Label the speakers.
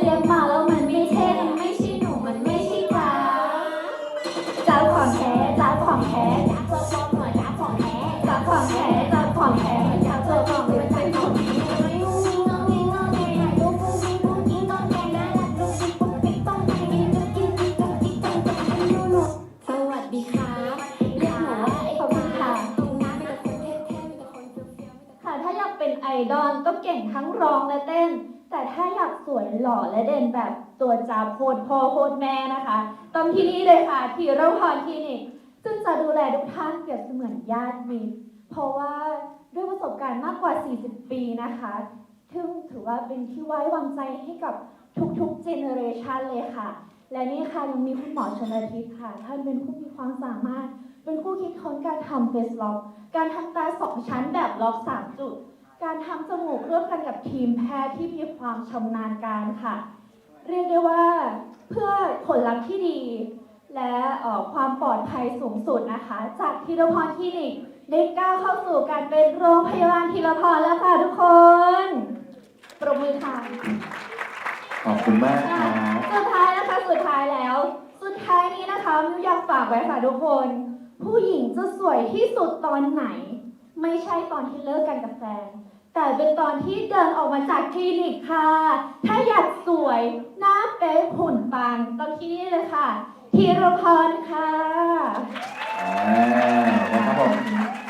Speaker 1: เลี้ยงมาแล้วมันไม่เท่มันไม่ใช่หนูมันไม่ใช่กาจ้าของแท้จ้าของแท้
Speaker 2: จ้าตัวปลอมหน่อยจ้าของแท้
Speaker 1: จ้าของแท้จ้าของแท้ เป็น
Speaker 2: ไอดอ
Speaker 1: ลต้องเก่งทั้งร้องและเต้น แต่ถ้าอยากสวยหล่อและเด่นแบบตัวจ้าโคตรพ่อโคตรแม่นะคะต้องที่นี่เลยค่ะที่เราพรคลินิกซึ่งจะดูแลทุกท่านเปรียบเสมือนญาติมิตรเพราะว่าด้วยประสบการณ์มากกว่า 40 ปีนะคะซึ่งถือว่าเป็นที่ไว้วางใจให้กับทุกๆเจเนอเรชันเลยค่ะ และนี่ค่ะยังมีคุณหมอชนทิพย์ค่ะ ท่านเป็นผู้มีความสามารถ เป็นผู้คิดค้นการทำเฟสล็อก การทำตาสองชั้นแบบล็อกสามจุด การทำจมูกร่วมกันกับทีมแพทย์ที่มีความชำนาญการค่ะ เรียกได้ว่าเพื่อผลลัพธ์ที่ดี และเอ่อความปลอดภัยสูงสุดนะคะ จากทีละพรคลินิกได้ก้าวเข้าสู่การเป็นโรงพยาบาลทีละพรแล้วค่ะทุกคนปรบมือค่ะ
Speaker 3: ขอบคุณมากครับ
Speaker 1: สุดท้ายนะคะสุดท้ายแล้ว สุดท้ายนี้นะคะมิวอยากฝากไว้ค่ะทุกคน ผู้หญิงจะสวยที่สุดตอนไหน ไม่ใช่ตอนที่เลิกกันกับแฟน แต่เป็นตอนที่เดินออกมาจากคลินิกค่ะ ถ้าอยากสวยหน้าเป๊ะหุ่นปังต้องที่นี่เลยค่ะธีรพรค่ะ
Speaker 3: อ่านะครับผม